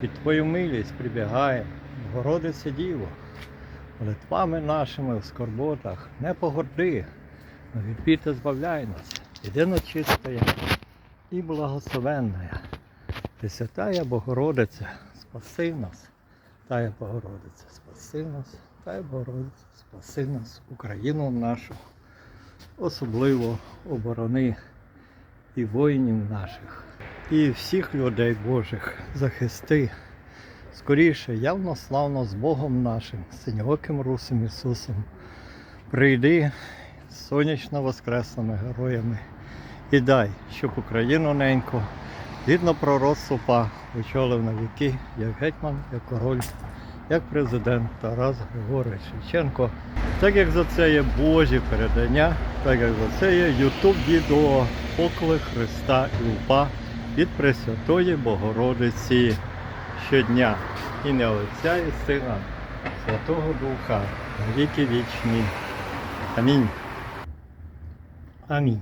Під Твою милість прибігає, Богородице Діво, молитвами нашими в скорботах не погорди, від біди збавляй нас, єдино чистая і благословенная. Пресвятая Богородице, спаси нас, Тая Богородице, спаси нас, Тая Богородице, спаси нас, Україну нашу, особливо оборони і воїнів наших, і всіх людей Божих захисти. Скоріше, явно славно з Богом нашим, синьоким русим Ісусом. Прийди сонячно воскресними героями і дай, щоб Україну неньку, згідно пророцтву па, очолив на віки, як гетьман, як король, як президент Тарас Григорович Шевченко. Так як за це є Божі передання, так як за це є Ютуб відео Поклик Христа і Упа від Пресвятої Богородиці щодня. І не Отця і Сина, Святого Духа, віки вічні. Амінь. Амінь.